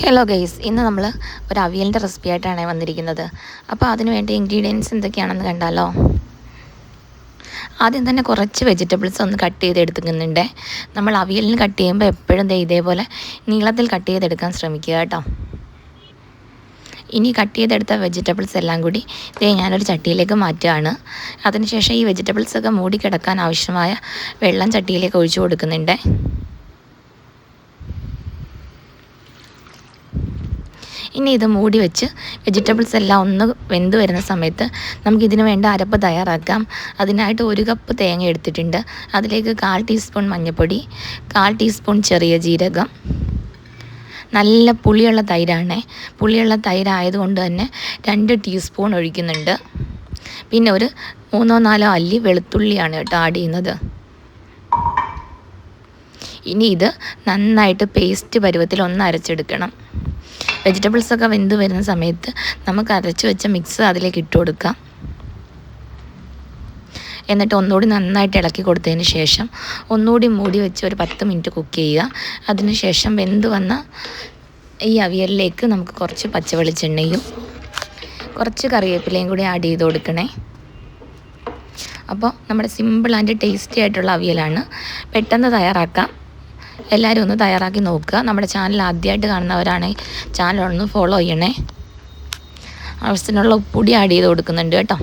Hello guys ഇന്ന് നമ്മൾ ഒരു അവിയലിന്റെ റെസിപ്പി ആയിട്ടാണ് വന്നിരിക്കുന്നത്. അപ്പോൾ അതിന് വേണ്ട ഇൻഗ്രീഡിയൻസ് എന്തൊക്കെയാണെന്ന് കണ്ടാലോ? ആദ്യം തന്നെ കുറച്ച് വെജിറ്റബിൾസ് ഒന്ന് കട്ട് ചെയ്ത് എടുക്കുന്നുണ്ട് നമ്മൾ അവിയലിന് കട്ട് ചെയ്യുമ്പോൾ എപ്പോഴും ദേ ഇതേപോലെ നീളത്തിൽ കട്ട് ചെയ്തെടുക്കാൻ ശ്രമിക്കുക കേട്ടോ. ഇനി കട്ട് ചെയ്തെടുത്ത വെജിറ്റബിൾസ് എല്ലാം കൂടി ദേ ഞാനൊരു ചട്ടിയിലേക്ക് മാറ്റുകയാണ്. അതിനുശേഷം ഈ വെജിറ്റബിൾസൊക്കെ മൂടി കിടക്കാൻ ആവശ്യമായ വെള്ളം ചട്ടിയിലേക്ക് ഒഴിച്ചു കൊടുക്കുന്നുണ്ട്. ഇനി ഇത് മൂടി വെച്ച് വെജിറ്റബിൾസ് എല്ലാം ഒന്ന് വെന്ത് വരുന്ന സമയത്ത് നമുക്കിതിന് വേണ്ട അരപ്പ് തയ്യാറാക്കാം. അതിനായിട്ട് ഒരു കപ്പ് തേങ്ങ എടുത്തിട്ടുണ്ട്. അതിലേക്ക് കാൽ ടീസ്പൂൺ മഞ്ഞൾപ്പൊടി കാൽ ടീസ്പൂൺ ചെറിയ ജീരകം. നല്ല പുളിയുള്ള തൈരാണേ. പുളിയുള്ള തൈരായതുകൊണ്ട് തന്നെ രണ്ട് ടീസ്പൂൺ ഒഴിക്കുന്നുണ്ട്. പിന്നെ ഒരു മൂന്നോ നാലോ അല്ലി വെളുത്തുള്ളിയാണ് കേട്ടോ ആഡ് ചെയ്യുന്നത്. ഇനി ഇത് നന്നായിട്ട് പേസ്റ്റ് പരുവത്തിൽ ഒന്ന് അരച്ചെടുക്കണം. വെജിറ്റബിൾസൊക്കെ വെന്ത് വരുന്ന സമയത്ത് നമുക്ക് അരച്ച് വെച്ച മിക്സ് അതിലേക്ക് ഇട്ട് കൊടുക്കാം. എന്നിട്ട് ഒന്നുകൂടി നന്നായിട്ട് ഇളക്കി കൊടുത്തതിന് ശേഷം ഒന്നുകൂടി മൂടി വെച്ച് ഒരു പത്ത് മിനിറ്റ് കുക്ക് ചെയ്യുക. അതിന് ശേഷം വെന്ത് വന്ന ഈ അവിയലിലേക്ക് നമുക്ക് കുറച്ച് പച്ച വെളിച്ചെണ്ണയും കുറച്ച് കറിവേപ്പിലയും കൂടി ആഡ് ചെയ്ത് കൊടുക്കണേ. അപ്പോൾ നമ്മുടെ സിമ്പിൾ ആൻഡ് ടേസ്റ്റി ആയിട്ടുള്ള അവിയലാണ് പെട്ടെന്ന് തയ്യാറാക്കാം. എല്ലാവരും ഒന്ന് തയ്യാറാക്കി നോക്കുക. നമ്മുടെ ചാനൽ ആദ്യമായിട്ട് കാണുന്നവരാണെങ്കിൽ ചാനൽ ഒന്ന് ഫോളോ ചെയ്യണേ. ആവശ്യത്തിനുള്ള ഉപ്പുടി ആഡ് ചെയ്ത് കൊടുക്കുന്നുണ്ട് കേട്ടോ.